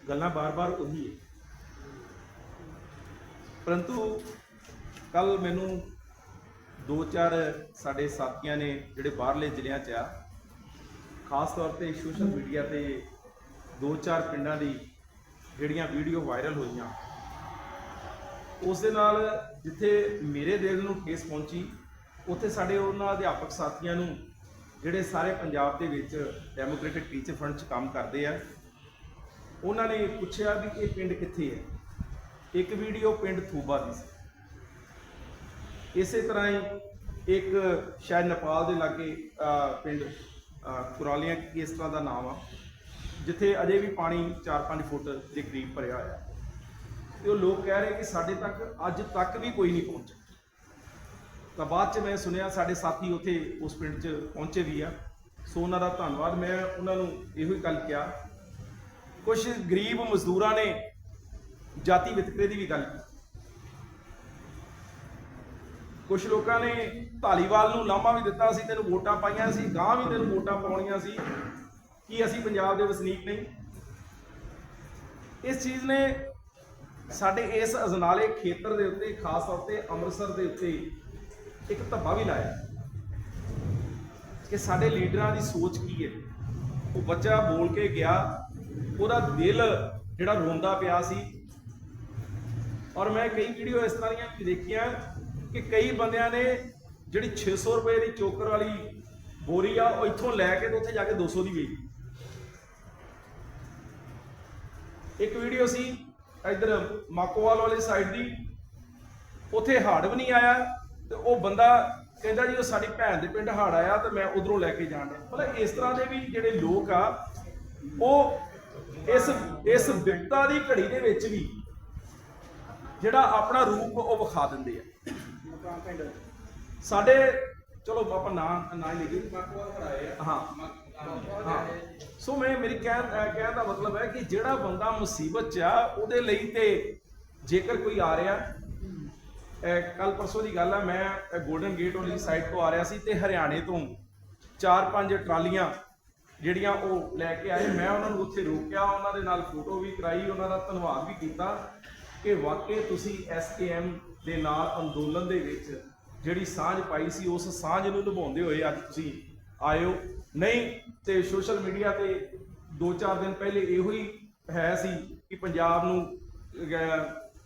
ਗੱਲਾਂ ਬਾਰ-ਬਾਰ ਉਹੀ ਹੈ। ਪਰੰਤੂ ਕੱਲ ਮੈਨੂੰ ਦੋ ਚਾਰ ਸਾਡੇ ਸਾਥੀਆਂ ਨੇ ਜਿਹੜੇ ਬਾਹਰਲੇ ਜ਼ਿਲ੍ਹਿਆਂ 'ਚ ਆ, ਖਾਸ ਤੌਰ ਤੇ ਸੋਸ਼ਲ ਮੀਡੀਆ ਤੇ ਦੋ ਚਾਰ ਪਿੰਡਾਂ ਦੀ ਜਿਹੜੀਆਂ ਵੀਡੀਓ ਵਾਇਰਲ ਹੋਈਆਂ, ਉਸ ਦੇ ਨਾਲ ਜਿੱਥੇ ਮੇਰੇ ਦਿਲ ਨੂੰ ਠੇਸ ਪਹੁੰਚੀ ਉੱਥੇ ਸਾਡੇ ਉਹਨਾਂ ਅਧਿਆਪਕ ਸਾਥੀਆਂ ਨੂੰ ਜਿਹੜੇ ਸਾਰੇ ਪੰਜਾਬ ਦੇ ਵਿੱਚ ਡੈਮੋਕ੍ਰੈਟਿਕ ਟੀਚਰ ਫਰੰਟ 'ਚ ਕੰਮ ਕਰਦੇ ਆ, ਉਹਨਾਂ ਨੇ ਪੁੱਛਿਆ ਵੀ ਇਹ ਪਿੰਡ ਕਿੱਥੇ ਹੈ? ਇੱਕ ਵੀਡੀਓ ਪਿੰਡ ਥੂਬਾ ਦੀ ਸੀ। ਇਸੇ ਤਰ੍ਹਾਂ ਹੀ ਇੱਕ ਸ਼ਾਇਦ ਨੇਪਾਲ ਦੇ ਲਾਗੇ ਪਿੰਡ ਕੁਰਾਲੀਆਂ ਇਸ ਤਰ੍ਹਾਂ ਦਾ ਨਾਮ ਆ, ਜਿੱਥੇ ਅਜੇ ਵੀ ਪਾਣੀ 4-5 ਫੁੱਟ ਦੇ ਕਰੀਬ ਭਰਿਆ ਹੋਇਆ। ਤੇ ਉਹ ਲੋਕ ਕਹਿ ਰਹੇ ਕਿ ਸਾਡੇ ਤੱਕ ਅੱਜ ਤੱਕ ਵੀ ਕੋਈ ਨਹੀਂ ਪਹੁੰਚਿਆ। ਤਾਂ ਬਾਅਦ ਚ ਮੈਂ ਸੁਣਿਆ ਸਾਡੇ ਸਾਥੀ ਉੱਥੇ ਉਸ ਪਿੰਡ 'ਚ ਪਹੁੰਚੇ ਵੀ ਆ। ਸੋ ਉਹਨਾਂ ਦਾ ਧੰਨਵਾਦ। ਮੈਂ ਉਹਨਾਂ ਨੂੰ ਇਹੋ ਹੀ ਗੱਲ ਕਿਹਾ। ਕੁਝ ਗਰੀਬ ਮਜ਼ਦੂਰਾਂ ਨੇ ਜਾਤੀ ਵਿਤਕਰੇ ਦੀ ਵੀ ਗੱਲ ਕੀਤੀ। ਕੁਝ ਲੋਕਾਂ ਨੇ ਧਾਲੀਵਾਲ ਨੂੰ ਲਾਮਾ ਵੀ ਦਿੱਤਾ ਸੀ, ਤੈਨੂੰ ਵੋਟਾਂ ਪਾਈਆਂ ਸੀ ਗਾਂ ਵੀ ਤੈਨੂੰ ਵੋਟਾਂ ਪਾਉਣੀਆਂ ਸੀ। ਕੀ ਅਸੀਂ ਪੰਜਾਬ ਦੇ ਵਸਨੀਕ ਨਹੀਂ? ਇਸ ਚੀਜ਼ ਨੇ ਸਾਡੇ ਇਸ ਅਜਨਾਲੇ ਖੇਤਰ ਦੇ ਉੱਤੇ, ਖਾਸ ਤੌਰ ਤੇ ਅੰਮ੍ਰਿਤਸਰ ਦੇ ਉੱਤੇ ਇੱਕ ਧੱਬਾ ਵੀ ਲਾਇਆ ਕਿ ਸਾਡੇ ਲੀਡਰਾਂ ਦੀ ਸੋਚ ਕੀ ਹੈ? ਉਹ ਬੱਚਾ ਬੋਲ ਕੇ ਗਿਆ, ਉਹਦਾ ਦਿਲ ਜਿਹੜਾ ਰੋਂਦਾ ਪਿਆ ਸੀ। ਔਰ ਮੈਂ ਕਈ ਵੀਡੀਓ ਇਸ ਤਰ੍ਹਾਂ ਦੀਆਂ ਵੀ ਦੇਖੀਆਂ ਕਿ ਕਈ ਬੰਦਿਆਂ ਨੇ ਜਿਹੜੀ 600 ਰੁਪਏ ਦੀ ਚੋਕਰ ਵਾਲੀ ਬੋਰੀ ਆ, ਉਹ ਇੱਥੋਂ ਲੈ ਕੇ ਤੇ ਉੱਥੇ ਜਾ ਕੇ 200 ਦੀ ਵੇਚੀ। ਇੱਕ ਵੀਡੀਓ ਸੀ ਇਧਰ ਮਾਕੋਵਾਲ ਵਾਲੀ ਸਾਈਡ ਦੀ। ਉੱਥੇ ਹਾੜ ਵੀ ਨਹੀਂ ਆਇਆ। ਤੇ ਉਹ ਬੰਦਾ ਕਹਿੰਦਾ ਜੀ ਉਹ ਸਾਡੀ ਭੈਣ ਦੇ ਪਿੰਡ ਹੜ੍ਹ ਆਇਆ ਤੇ ਮੈਂ ਉਧਰੋਂ ਲੈ ਕੇ ਜਾਣਾ ਮਤਲਬ ਇਸ ਤਰ੍ਹਾਂ ਦੇ ਵੀ ਜਿਹੜੇ ਲੋਕ ਆ ਉਹ ਇਸ ਇਸ ਵਿਪਤਾ ਦੀ ਘੜੀ ਦੇ ਵਿੱਚ ਵੀ ਜਿਹੜਾ ਆਪਣਾ ਰੂਪ ਉਹ ਵਿਖਾ ਦਿੰਦੇ ਆ। ਸਾਡੇ ਚਲੋ ਆਪਾਂ ਨਾਂ ਨਾ ਹੀ ਲਿਖੀ ਹਾਂ। ਹਾਂ। ਸੋ ਮੈਂ ਮੇਰੀ ਕਹਿਣ ਕਹਿਣ ਦਾ ਮਤਲਬ ਹੈ ਕਿ ਜਿਹੜਾ ਬੰਦਾ ਮੁਸੀਬਤ 'ਚ ਆ ਉਹਦੇ ਲਈ ਤੇ ਜੇਕਰ ਕੋਈ ਆ ਰਿਹਾ ਕੱਲ ਪਰਸੋਂ ਦੀ ਗੱਲ ਆ, ਮੈਂ ਗੋਲਡਨ ਗੇਟ ਵਾਲੀ ਸਾਈਡ ਤੋਂ ਆ ਰਿਹਾ ਸੀ ਤੇ ਹਰਿਆਣੇ ਤੋਂ ਚਾਰ ਪੰਜ ਟਰਾਲੀਆਂ ਜਿਹੜੀਆਂ ਉਹ ਲੈ ਕੇ ਆਏ। ਮੈਂ ਉਹਨਾਂ ਨੂੰ ਉੱਥੇ ਰੋਕਿਆ, ਉਹਨਾਂ ਦੇ ਨਾਲ ਫੋਟੋ ਵੀ ਕਰਾਈ, ਉਹਨਾਂ ਦਾ ਧੰਨਵਾਦ ਵੀ ਕੀਤਾ ਕਿ ਵਾਕਈ ਤੁਸੀਂ ਐਸਕੇਐਮ ਦੇ ਨਾਲ ਅੰਦੋਲਨ ਦੇ ਵਿੱਚ ਜਿਹੜੀ ਸਾਂਝ ਪਾਈ ਸੀ, ਉਸ ਸਾਂਝ ਨੂੰ ਨਿਭਾਉਂਦੇ ਹੋਏ ਅੱਜ ਤੁਸੀਂ ਆਇਓ ਨਹੀਂ ਤੇ ਸੋਸ਼ਲ ਮੀਡੀਆ ਤੇ 2-4 ਦਿਨ ਪਹਿਲੇ ਇਹੋ ਹੀ ਹੈ ਸੀ ਕਿ ਪੰਜਾਬ ਨੂੰ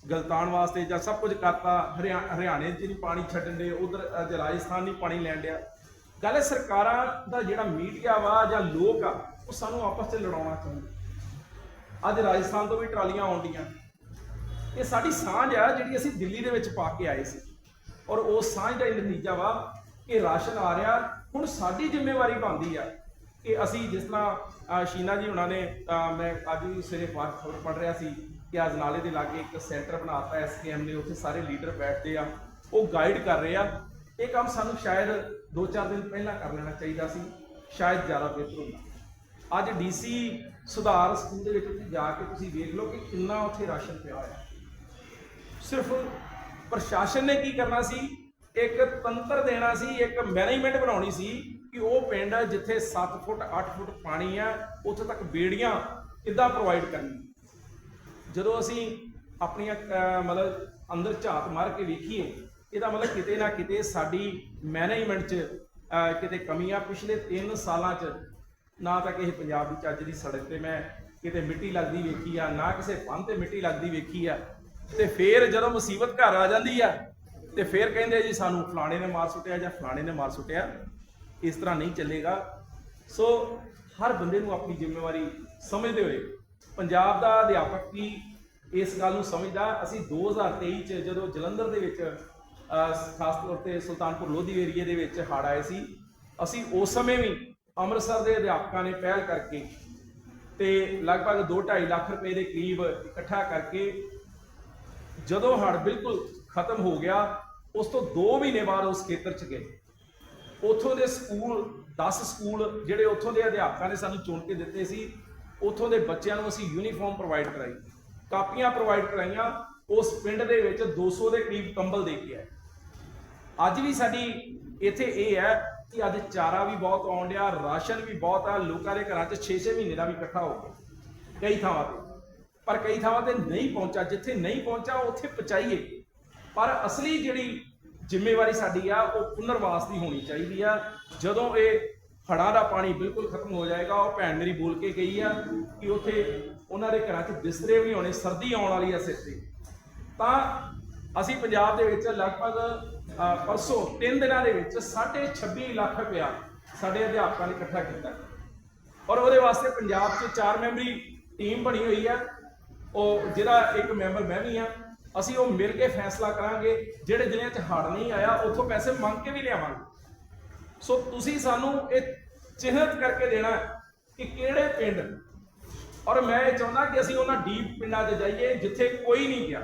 ਗਲਤਾਨ ਵਾਸਤੇ ਜਾਂ ਸਭ ਕੁਝ ਕਰਤਾ, ਹਰਿਆ- ਹਰਿਆਣੇ 'ਚ ਨਹੀਂ ਪਾਣੀ ਛੱਡਣ ਦੇ, ਉਧਰ ਰਾਜਸਥਾਨ ਨਹੀਂ ਪਾਣੀ ਲੈਣ ਡਿਆ। ਗੱਲ ਹੈ ਸਰਕਾਰਾਂ ਦਾ ਜਿਹੜਾ ਮੀਡੀਆ ਵਾ ਜਾਂ ਲੋਕ ਆ, ਉਹ ਸਾਨੂੰ ਆਪਸ 'ਚ ਲੜਾਉਣਾ ਚਾਹੁੰਦੇ ਅੱਜ ਰਾਜਸਥਾਨ ਤੋਂ ਵੀ ਟਰਾਲੀਆਂ ਆਉਂਦੀਆਂ ਇਹ ਸਾਡੀ ਸਾਂਝ ਆ ਜਿਹੜੀ ਅਸੀਂ ਦਿੱਲੀ ਦੇ ਵਿੱਚ ਪਾ ਕੇ ਆਏ ਸੀ। ਔਰ ਉਸ ਸਾਂਝ ਦਾ ਹੀ ਨਤੀਜਾ ਵਾ ਕਿ ਰਾਸ਼ਨ ਆ ਰਿਹਾ, ਹੁਣ ਸਾਡੀ ਜ਼ਿੰਮੇਵਾਰੀ ਬਣਦੀ ਆ ਕਿ ਅਸੀਂ ਜਿਸ ਤਰ੍ਹਾਂ ਸ਼ੀਨਾ ਜੀ ਉਹਨਾਂ ਨੇ ਮੈਂ ਅੱਜ ਵੀ ਸਵੇਰੇ ਬਾਅਦ ਪੜ ਰਿਹਾ ਸੀ ਕਿ ਅੱਜ ਨਾਲੇ ਦੇ ਲਾਗੇ ਇੱਕ ਸੈਂਟਰ ਬਣਾਤਾ ਐਸਕੇਐਮ ਨੇ, ਉੱਥੇ ਸਾਰੇ ਲੀਡਰ ਬੈਠਦੇ ਆ, ਉਹ ਗਾਈਡ ਕਰ ਰਹੇ ਆ। ਇਹ ਕੰਮ ਸਾਨੂੰ ਸ਼ਾਇਦ 2-4 ਦਿਨ ਪਹਿਲਾਂ ਕਰ ਲੈਣਾ ਚਾਹੀਦਾ ਸੀ, ਸ਼ਾਇਦ ਜ਼ਿਆਦਾ ਬਿਹਤਰ ਹੁੰਦਾ ਅੱਜ ਡੀਸੀ ਸੁਧਾਰ ਸਕੂਲ ਦੇ ਵਿੱਚ ਤੁਸੀਂ ਜਾ ਕੇ ਤੁਸੀਂ ਵੇਖ ਲਓ ਕਿ ਕਿੰਨਾ ਉੱਥੇ ਰਾਸ਼ਨ ਪਿਆ ਹੋਇਆ। ਸਿਰਫ ਪ੍ਰਸ਼ਾਸਨ ਨੇ ਕੀ ਕਰਨਾ ਸੀ, ਇੱਕ ਤੰਤਰ ਦੇਣਾ ਸੀ, ਇੱਕ ਮੈਨੇਜਮੈਂਟ ਬਣਾਉਣੀ ਸੀ ਕਿ ਉਹ ਪਿੰਡ ਜਿੱਥੇ 7 ਫੁੱਟ 8 ਫੁੱਟ ਪਾਣੀ ਆ, ਉੱਥੇ ਤੱਕ ਬੇੜੀਆਂ ਕਿੱਦਾਂ ਪ੍ਰੋਵਾਈਡ ਕਰਨੀ ਜਦੋਂ ਅਸੀਂ ਆਪਣੀਆਂ ਮਤਲਬ ਅੰਦਰ ਝਾਤ ਮਾਰ ਕੇ ਵੇਖੀਏ, ਇਹਦਾ ਮਤਲਬ ਕਿਤੇ ਨਾ ਕਿਤੇ ਸਾਡੀ ਮੈਨੇਜਮੈਂਟ 'ਚ ਕਿਤੇ ਕਮੀ ਆ ਪਿਛਲੇ 3 ਸਾਲਾਂ 'ਚ, ਨਾ ਤਾਂ ਕਿਸੇ ਪੰਜਾਬ ਦੀ ਚੱਜ ਦੀ ਸੜਕ ਤੇ ਮੈਂ ਕਿਤੇ ਮਿੱਟੀ ਲੱਗਦੀ ਵੇਖੀ ਆ, ਨਾ ਕਿਸੇ ਪੰਨ ਤੇ ਮਿੱਟੀ ਲੱਗਦੀ ਵੇਖੀ ਆ, ਤੇ ਫੇਰ ਜਦੋਂ ਮੁਸੀਬਤ ਘਰ ਆ ਜਾਂਦੀ ਆ, ਤੇ ਫੇਰ ਕਹਿੰਦੇ ਜੀ ਸਾਨੂੰ ਫਲਾਣੇ ਨੇ ਮਾਰ ਸੁੱਟਿਆ ਜਾਂ ਫਲਾਣੇ ਨੇ ਮਾਰ ਸੁੱਟਿਆ, ਇਸ ਤਰ੍ਹਾਂ ਨਹੀਂ ਚੱਲੇਗਾ। ਸੋ ਹਰ ਬੰਦੇ ਨੂੰ ਆਪਣੀ ਜ਼ਿੰਮੇਵਾਰੀ ਸਮਝਦੇ ਹੋਏ ਪੰਜਾਬ ਦਾ ਅਧਿਆਪਕ ਵੀ ਇਸ ਗੱਲ ਨੂੰ ਸਮਝਦਾ। ਅਸੀਂ 2023 ਚ ਜਦੋਂ ਜਲੰਧਰ ਦੇ ਵਿੱਚ ਖਾਸ ਤੌਰ ਤੇ ਸੁਲਤਾਨਪੁਰ ਲੋਧੀ ਏਰੀਏ ਦੇ ਵਿੱਚ ਹੜ੍ਹ ਆਏ ਸੀ, ਅਸੀਂ ਉਸ ਸਮੇਂ ਵੀ ਅੰਮ੍ਰਿਤਸਰ ਦੇ ਅਧਿਆਪਕਾਂ ਨੇ ਪਹਿਲ ਕਰਕੇ ਤੇ ਲਗਭਗ 2.5 ਲੱਖ ਰੁਪਏ ਦੇ ਕਰੀਬ ਇਕੱਠਾ ਕਰਕੇ ਜਦੋਂ ਹੜ੍ਹ ਬਿਲਕੁਲ ਖਤਮ ਹੋ ਗਿਆ, ਉਸ ਤੋਂ 2 ਮਹੀਨੇ ਬਾਅਦ ਉਸ ਖੇਤਰ 'ਚ ਗਏ। ਉੱਥੋਂ ਦੇ ਸਕੂਲ 10 ਸਕੂਲ ਜਿਹੜੇ ਉੱਥੋਂ ਦੇ ਅਧਿਆਪਕਾਂ ਨੇ ਸਾਨੂੰ ਚੁਣ ਕੇ ਦਿੱਤੇ ਸੀ ਉੱਥੋਂ ਦੇ ਬੱਚਿਆਂ ਨੂੰ ਅਸੀਂ ਯੂਨੀਫਾਰਮ ਪ੍ਰੋਵਾਈਡ ਕਰਾਈ। ਕਾਪੀਆਂ ਪ੍ਰੋਵਾਈਡ ਕਰਾਈਆਂ, ਉਸ ਪਿੰਡ ਦੇ ਵਿੱਚ 200 ਦੇ ਕਰੀਬ ਕੰਬਲ ਦੇ ਕੇ ਆਏ। ਅੱਜ ਵੀ ਸਾਡੀ ਇੱਥੇ ਇਹ ਹੈ ਕਿ ਅੱਜ ਚਾਰਾ ਵੀ ਬਹੁਤ ਆਉਣ ਡਿਆ, ਰਾਸ਼ਨ ਵੀ ਬਹੁਤ ਆ, ਲੋਕਾਂ ਦੇ ਘਰਾਂ 'ਚ 6-6 ਮਹੀਨੇ ਦਾ ਵੀ ਇਕੱਠਾ ਹੋ ਗਿਆ। ਕਈ ਥਾਵਾਂ ਤੇ। ਪਰ ਕਈ ਥਾਵਾਂ ਤੇ ਨਹੀਂ ਪਹੁੰਚਾ ਜਿੱਥੇ ਨਹੀਂ ਪਹੁੰਚਾ ਉੱਥੇ ਪਹੁੰਚਾਈਏ। ਪਰ ਅਸਲੀ ਜਿਹੜੀ ਜ਼ਿੰਮੇਵਾਰੀ ਸਾਡੀ ਆ, ਉਹ ਪੁਨਰਵਾਸ ਦੀ ਹੋਣੀ ਚਾਹੀਦੀ ਆ। ਜਦੋਂ ਇਹ ਹੜ੍ਹਾਂ ਦਾ ਪਾਣੀ ਬਿਲਕੁਲ ਖਤਮ ਹੋ ਜਾਏਗਾ। ਉਹ ਭੈਣ ਮੇਰੀ ਬੋਲ ਕੇ ਗਈ ਆ ਕਿ ਉੱਥੇ ਉਹਨਾਂ ਦੇ ਘਰਾਂ 'ਚ ਬਿਸਤਰੇ ਵੀ ਨਹੀਂ ਹੋਣੇ, ਸਰਦੀ ਆਉਣ ਵਾਲੀ ਆ ਸਿਰ ਤੇ। ਤਾਂ ਅਸੀਂ ਪੰਜਾਬ ਦੇ ਵਿੱਚ ਲਗਭਗ ਪਰਸੋਂ 3 ਦਿਨਾਂ ਦੇ ਵਿੱਚ 26 ਲੱਖ ਰੁਪਇਆ ਸਾਡੇ ਅਧਿਆਪਕਾਂ ਨੇ ਇਕੱਠਾ ਕੀਤਾ। ਔਰ ਉਹਦੇ ਵਾਸਤੇ ਪੰਜਾਬ 'ਚ ਚਾਰ ਮੈਂਬਰੀ ਟੀਮ ਬਣੀ ਹੋਈ ਆ। ਉਹ ਜਿਹਦਾ ਇੱਕ ਮੈਂਬਰ ਮੈਂ ਵੀ ਆ, ਅਸੀਂ ਉਹ ਮਿਲ ਕੇ ਫੈਸਲਾ ਕਰਾਂਗੇ। ਜਿਹੜੇ ਜ਼ਿਲ੍ਹਿਆਂ 'ਚ ਹੜ੍ਹ ਨਹੀਂ ਆਇਆ, ਉੱਥੋਂ ਪੈਸੇ ਮੰਗ ਕੇ ਵੀ ਲਿਆਵਾਂਗੇ। ਸੋ ਤੁਸੀਂ ਸਾਨੂੰ ਇਹ ਚਿਹਨਤ ਕਰਕੇ ਦੇਣਾ ਕਿ ਕਿਹੜੇ ਪਿੰਡ? ਔਰ ਮੈਂ ਇਹ ਚਾਹੁੰਦਾ ਕਿ ਅਸੀਂ ਉਹਨਾਂ ਡੀਪ ਪਿੰਡਾਂ 'ਚ ਜਾਈਏ ਜਿੱਥੇ ਕੋਈ ਨਹੀਂ ਗਿਆ,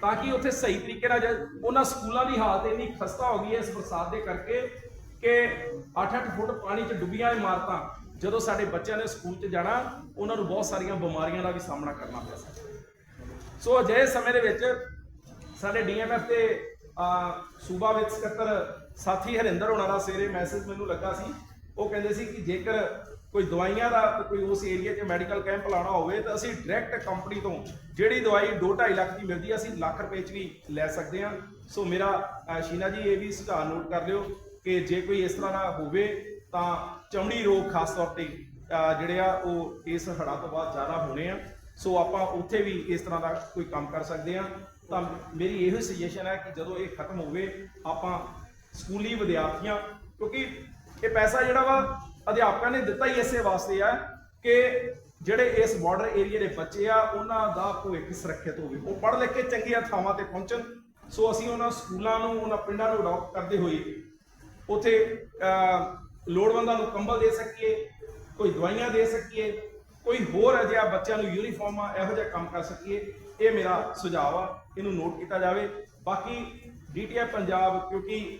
ਤਾਂ ਕਿ ਉੱਥੇ ਸਹੀ ਤਰੀਕੇ ਨਾਲ ਜਾ- ਉਹਨਾਂ ਸਕੂਲਾਂ ਦੀ ਹਾਲਤ ਇੰਨੀ ਖਸਤਾ ਹੋ ਗਈ ਹੈ ਇਸ ਬਰਸਾਤ ਦੇ ਕਰਕੇ ਕਿ 8-8 ਫੁੱਟ ਪਾਣੀ 'ਚ ਡੁੱਬੀਆਂ ਇਮਾਰਤਾਂ, ਜਦੋਂ ਸਾਡੇ ਬੱਚਿਆਂ ਨੇ ਸਕੂਲ 'ਚ ਜਾਣਾ, ਉਹਨਾਂ ਨੂੰ ਬਹੁਤ ਸਾਰੀਆਂ ਬਿਮਾਰੀਆਂ ਦਾ ਵੀ ਸਾਹਮਣਾ ਕਰਨਾ ਪਿਆ ਸਕਦਾ ਸੋ ਅਜਿਹੇ ਸਮੇਂ ਦੇ ਵਿੱਚ ਸਾਡੇ ਡੀਐਮਐਫ ਦੇ ਸੂਬਾ ਵਿੱਚ ਸਕੱਤਰ ਸਾਥੀ ਹਰਿੰਦਰ ਹੋਣਾ ਦਾ ਸਵੇਰੇ ਮੈਸੇਜ ਮੈਨੂੰ ਲੱਗਾ ਸੀ ਉਹ ਕਹਿੰਦੇ ਸੀ ਕਿ ਜੇਕਰ ਕੋਈ ਦਵਾਈਆਂ ਦਾ ਕੋਈ ਉਸ ਏਰੀਆ 'ਚ ਮੈਡੀਕਲ ਕੈਂਪ ਲਾਉਣਾ ਹੋਵੇ ਤਾਂ ਅਸੀਂ ਡਾਇਰੈਕਟ ਕੰਪਨੀ ਤੋਂ ਜਿਹੜੀ ਦਵਾਈ 2.5 ਲੱਖ ਦੀ ਮਿਲਦੀ ਹੈ ਅਸੀਂ ਲੱਖ ਰੁਪਏ 'ਚ ਵੀ ਲੈ ਸਕਦੇ ਹਾਂ। ਸੋ ਮੇਰਾ ਸ਼ੀਨਾ ਜੀ, ਇਹ ਵੀ ਸੁਝਾਅ ਨੋਟ ਕਰ ਲਿਓ ਕਿ ਜੇ ਕੋਈ ਇਸ ਤਰ੍ਹਾਂ ਦਾ ਹੋਵੇ ਤਾਂ ਚਮੜੀ ਰੋਗ ਖਾਸ ਤੌਰ ਤੇ ਜਿਹੜੇ ਆ, ਉਹ ਇਸ ਹੜ੍ਹਾਂ ਤੋਂ ਬਾਅਦ ਜ਼ਿਆਦਾ ਹੋਣੇ ਆ। ਸੋ ਆਪਾਂ ਉੱਥੇ ਵੀ ਇਸ ਤਰ੍ਹਾਂ ਦਾ ਕੋਈ ਕੰਮ ਕਰ ਸਕਦੇ ਆ ਤਾਂ ਮੇਰੀ ਇਹੋ ਸੁਜੈਸ਼ਨ ਹੈ ਕਿ ਜਦੋਂ ਇਹ ਖਤਮ ਹੋਵੇ, ਆਪਾਂ ਸਕੂਲੀ ਵਿਦਿਆਰਥੀਆਂ, ਕਿਉਂਕਿ ਇਹ ਪੈਸਾ ਜਿਹੜਾ ਵਾ ਅਧਿਆਪਕਾਂ ਨੇ ਦਿੱਤਾ ਹੀ ਇਸੇ ਵਾਸਤੇ ਆ ਕਿ ਜਿਹੜੇ ਇਸ ਬਾਰਡਰ ਏਰੀਆ ਦੇ ਬੱਚੇ ਆ, ਉਹਨਾਂ ਦਾ ਭਵਿੱਖ ਸੁਰੱਖਿਅਤ ਹੋਵੇ। ਉਹ ਪੜ੍ਹ ਲਿਖ ਕੇ ਚੰਗੀਆਂ ਥਾਵਾਂ ਤੇ ਪਹੁੰਚਣ। ਸੋ ਅਸੀਂ ਉਹਨਾਂ ਸਕੂਲਾਂ ਨੂੰ, ਉਹਨਾਂ ਪਿੰਡਾਂ ਨੂੰ ਅਡਾਪਟ ਕਰਦੇ ਹੋਏ ਉਥੇ ਲੋੜਵੰਦਾਂ ਨੂੰ ਕੰਬਲ ਦੇ ਸਕੀਏ, ਕੋਈ ਦਵਾਈਆਂ ਦੇ ਸਕੀਏ, ਕੋਈ ਹੋਰ ਅਜਿਹਾ ਬੱਚਿਆਂ ਨੂੰ ਯੂਨੀਫਾਰਮਾਂ ਇਹੋ ਜਿਹਾ ਕੰਮ ਕਰ ਸਕੀਏ। ਇਹ ਮੇਰਾ ਸੁਝਾਅ ਆ। ਇਹਨੂੰ ਨੋਟ ਕੀਤਾ ਜਾਵੇ। ਬਾਕੀ ਡੀਟੀਐਫ ਪੰਜਾਬ, ਕਿਉਂਕਿ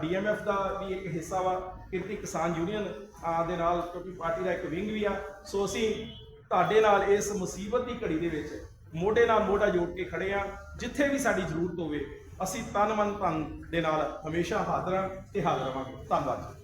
ਡੀਐਮਐਫ ਦਾ ਵੀ ਇੱਕ ਹਿੱਸਾ ਵਾ, ਕਿਰਤੀ ਕਿਸਾਨ ਯੂਨੀਅਨ ਦੇ ਨਾਲ, ਕਿਉਂਕਿ ਪਾਰਟੀ ਦਾ ਇੱਕ ਵਿੰਗ ਵੀ ਆ। ਸੋ ਅਸੀਂ ਤੁਹਾਡੇ ਨਾਲ ਇਸ ਮੁਸੀਬਤ ਦੀ ਘੜੀ ਦੇ ਵਿੱਚ ਮੋਢੇ ਨਾਲ ਮੋਢਾ ਜੋੜ ਕੇ ਖੜੇ ਆ। ਜਿੱਥੇ ਵੀ ਸਾਡੀ ਜ਼ਰੂਰਤ ਹੋਵੇ, ਅਸੀਂ ਤਨ ਮਨ ਧਨ ਦੇ ਨਾਲ ਹਮੇਸ਼ਾ ਹਾਜ਼ਰ ਹਾਂ ਤੇ ਹਾਜ਼ਰ ਰਵਾਂਗੇ। ਧੰਨਵਾਦ ਜੀ।